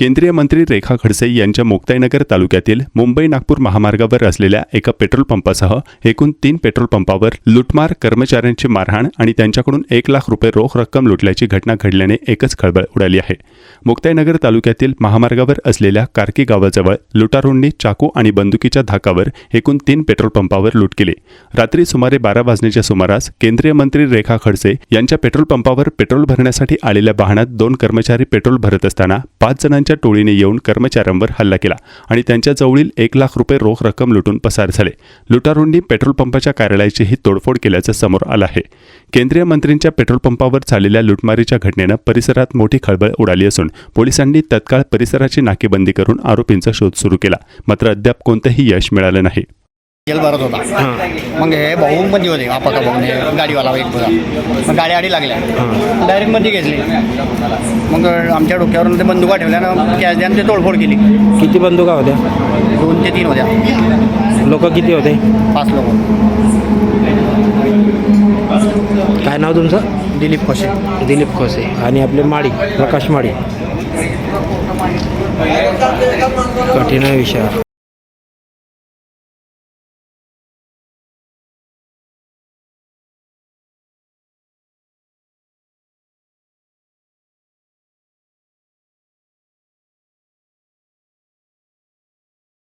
केंद्रीय मंत्री रेखा खडसे यांच्या मुक्ताईनगर तालुक्यातील मुंबई नागपूर महामार्गावर असलेल्या एका पेट्रोल पंपासह एकूण तीन पेट्रोल पंपावर लुटमार कर्मचाऱ्यांची मारहाण आणि त्यांच्याकडून एक लाख रुपये रोख रक्कम लुटल्याची घटना घडल्याने एकच खळबळ उडाली आहे. मुक्ताईनगर तालुक्यातील महामार्गावर असलेल्या कार्की गावाजवळ लुटारूंनी चाकू आणि बंदुकीच्या धाकावर एकूण तीन पेट्रोल पंपावर लूट केली. रात्री सुमारे बारा वाजण्याच्या सुमारास केंद्रीय मंत्री रेखा खडसे यांच्या पेट्रोल पंपावर पेट्रोल भरण्यासाठी आलेल्या वाहनात दोन कर्मचारी पेट्रोल भरत असताना पाच जणांच्या टोळीने येऊन कर्मचाऱ्यांवर हल्ला केला आणि त्यांच्या जवळील एक लाख रुपये रोख रक्कम लुटून पसार झाले. लुटारूंनी पेट्रोल पंपाच्या कार्यालयाचीही तोडफोड केल्याचं समोर आलं आहे. केंद्रीय मंत्रींच्या पेट्रोल पंपावर झालेल्या लुटमारीच्या घटनेनं परिसरात मोठी खळबळ उडाली असून पोलिसांनी तत्काळ परिसराची नाकेबंदी करून आरोपींचा शोध सुरू केला. मात्र अद्याप कोणतंही यश मिळालं नाही. तेल भरत होता. मग हे भाऊ मध्ये होते. आपा का भाऊ. हे गाडीवाला एक बघा मग गाडी आडी लागल्या. डायरेक्टमध्ये घेतली. मग आमच्या डोक्यावरून ते बंदुका ठेवल्या ना कॅश द्या ते तोडफोड केली. किती बंदुका होत्या? दोन ते तीन होत्या. लोक किती होते? पाच लोक. काय नाव तुमचं? दिलीप खोशे दिलीप खोसे. आणि आपले माळी प्रकाश माळी. कठीण विषय